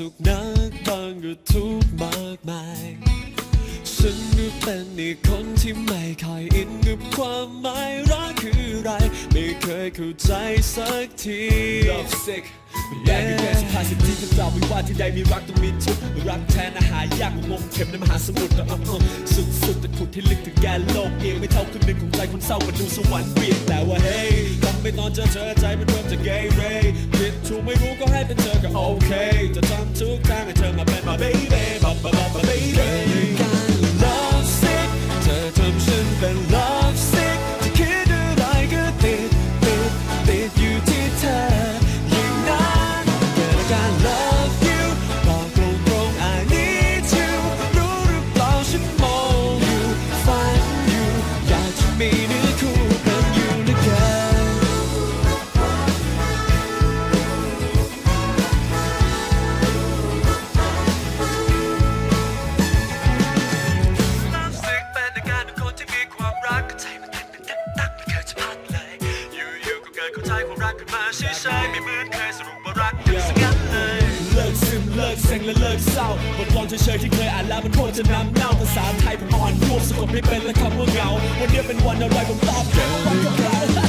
สุขนัก็ทุกข์มากมาย ฉันก็เป็นอีกคนที่ไม่ค่อยอินกับความหมายรักคืออะไร ไม่เคยเข้าใจสักที Love sick ไม่ได้มีแค่สุภาษิตที่คำตอบไม่ว่าที่ใดมีรักต้องมีทุกข์รักแท้นะหายากกว่างมเข็มในมหาสมุทรนะอะสุดสุดๆแต่ขุดที่ลึกถึงแกนโลกเองไม่เท่าครึ่งหนึ่งของใจคนเศร้ามาดูสวรรค์เปลี่ยนแต่ว่าเฮ้ยทำไม่ตอนเจอเธอใจมันเริ่มจะเกเรผิดถูกไม่รู้ก็ให้เป็นเธอก็โอเค จะทำทุกทางให้เธอมาเป็นมา baby บับบับบับ baby การ love sick เธอทำฉันเป็น ดเข้าใจความรักขึ้นมาใช่ใช่ไม่เหมือนเคยสรุปว่ารักกันสักงั้นเลยเลิกซึมเลิกเซ็งและเลิกเศร้าบทกลอนเฉยๆที่เคยอ่านแล้วมันโคตรจะน้ำเน่าภาษาไทยผมอ่อนรวบสะกดไม่เป็นและคำว่าเงาวันนี้เป็นวันอะไรผมตอบเกินรักกับเรา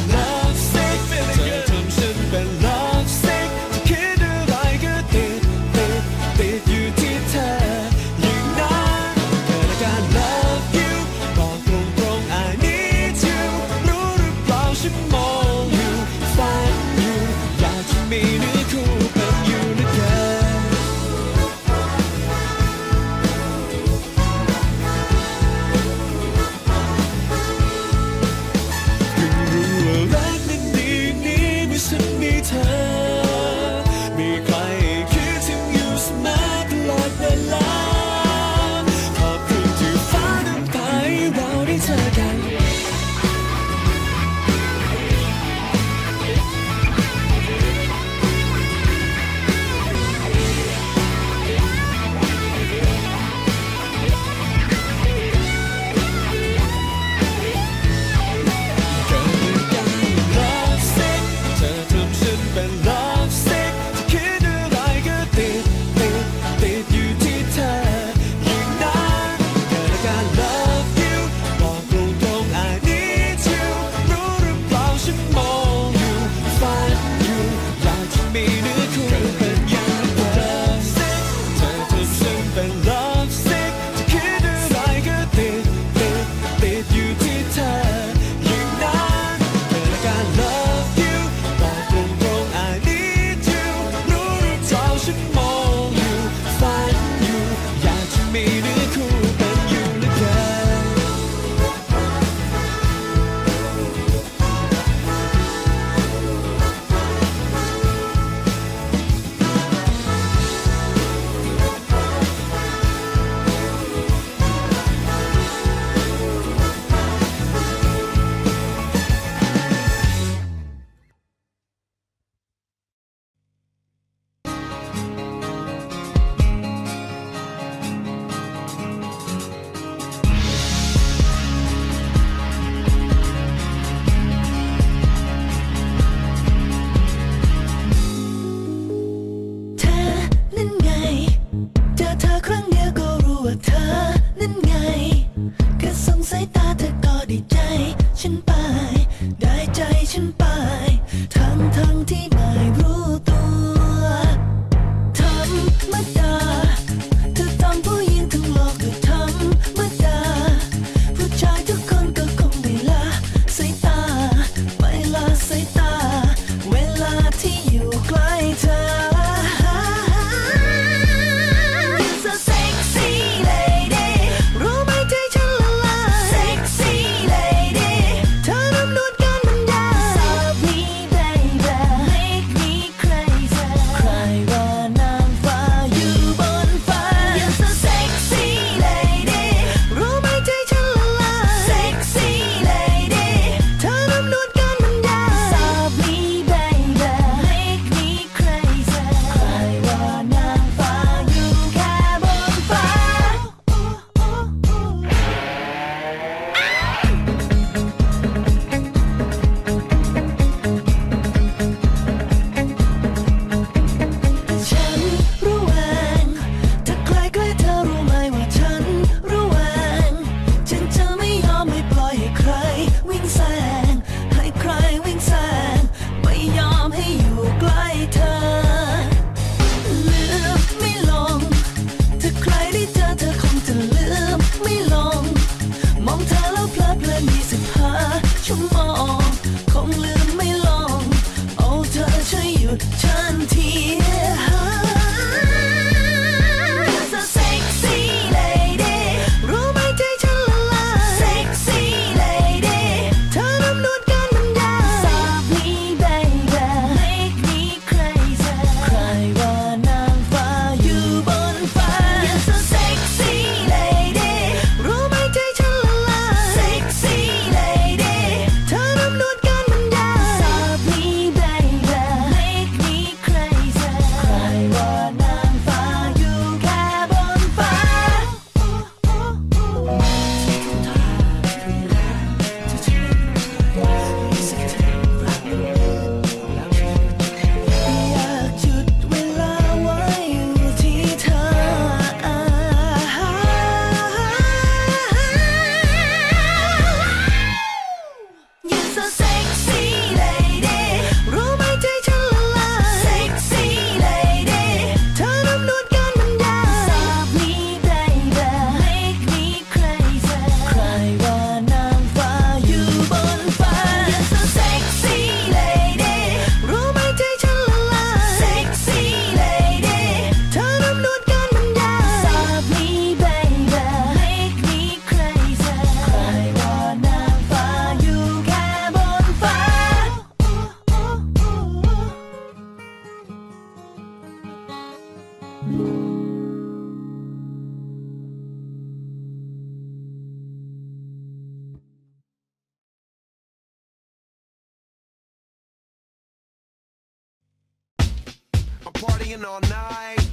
staying all night.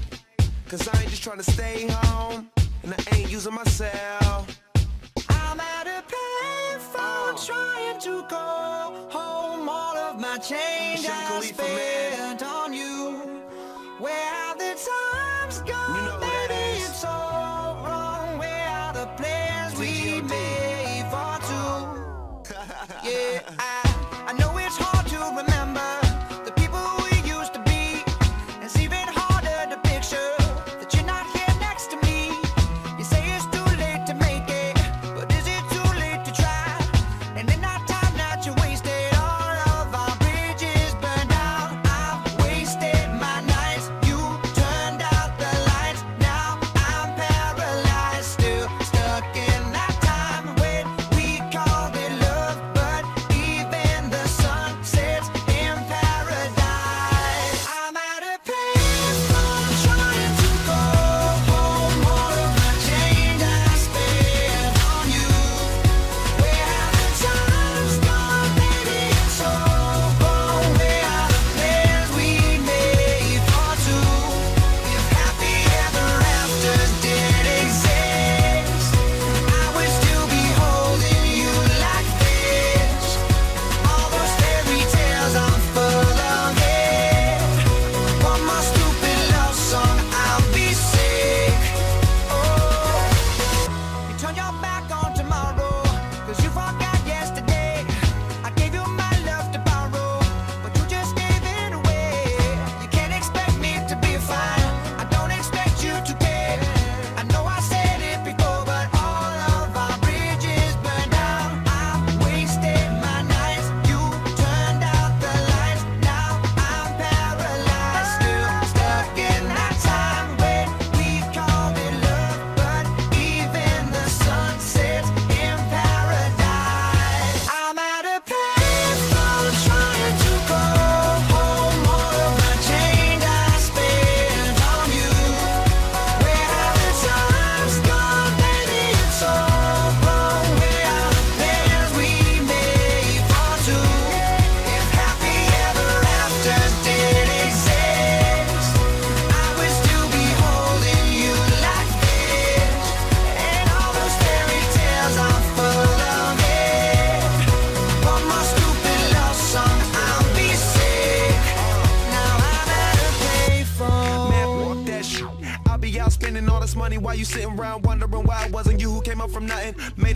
Cause I ain't just trying to stay home. And I ain't using myself. I'm at a payphone trying to call home. All of my change I spent on you. Where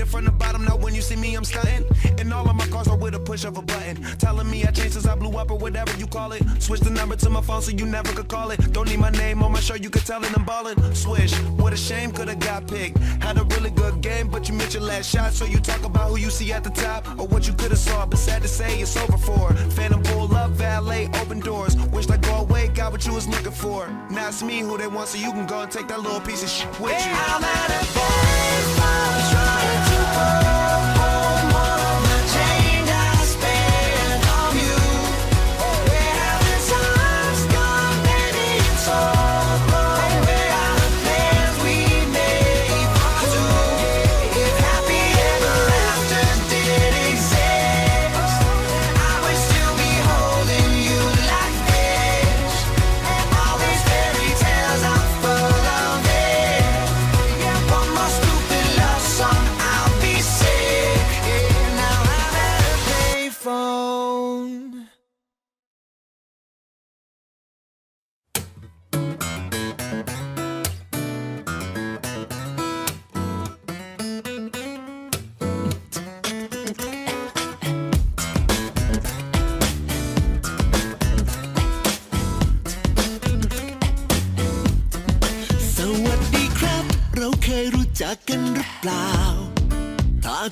started from the bottom, now when you see me, I'm stunting. And all of my cars are with a push of a button. Telling me I changed since I blew up or whatever you call it. Switch the number to my phone so you never could call it. Don't need my name on my show, you could tell it I'm ballin'. Swish, what a shame, could've got picked. Had a really good game, but you missed your last shot. So you talk about who you see at the top or what you could've saw. But sad to say, it's over for. Phantom pull up, valet, open doors. Wish I go away, got what you was looking for. Now it's me who they want, so you can go and take that little piece of shit with you. Hey,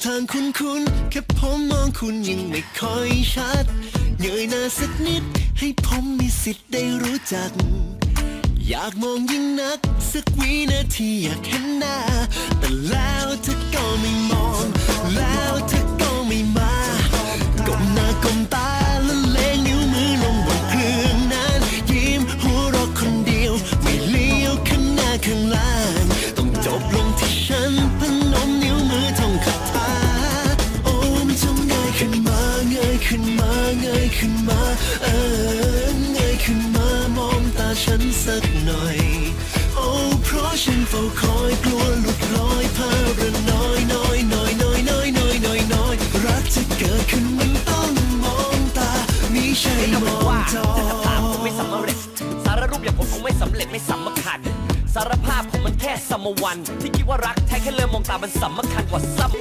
ทางคุณคุณแค่ผมมองคุณยังไม่ค่อยชัดเงยหน้าสักนิด ให้ผมมีสิทธิ์ได้รู้จัก อยากมองยิ่งนัก สักวินาทีอยากเห็นหน้า แต่แล้วเธอก็ไม่มองักหน่อย โอ้เพราะฉันเฝ้าคอยกลัวลุกลอยพาระน้อยน้อยน้อยน้อยน้อยน้อยน้อยน้อยรักจะเกิดขึ้นมันต้องมองตามีใช่มองจอแต่ภาพคงไม่สำเร็จสารรูปอย่างผมคงไม่สำเร็จไม่สำคัญ สารภาพผมมันแค่สมวัน ที่คิดว่ารักแท้แค่เริ่มมองตามันสำคัญกว่าซ้ำ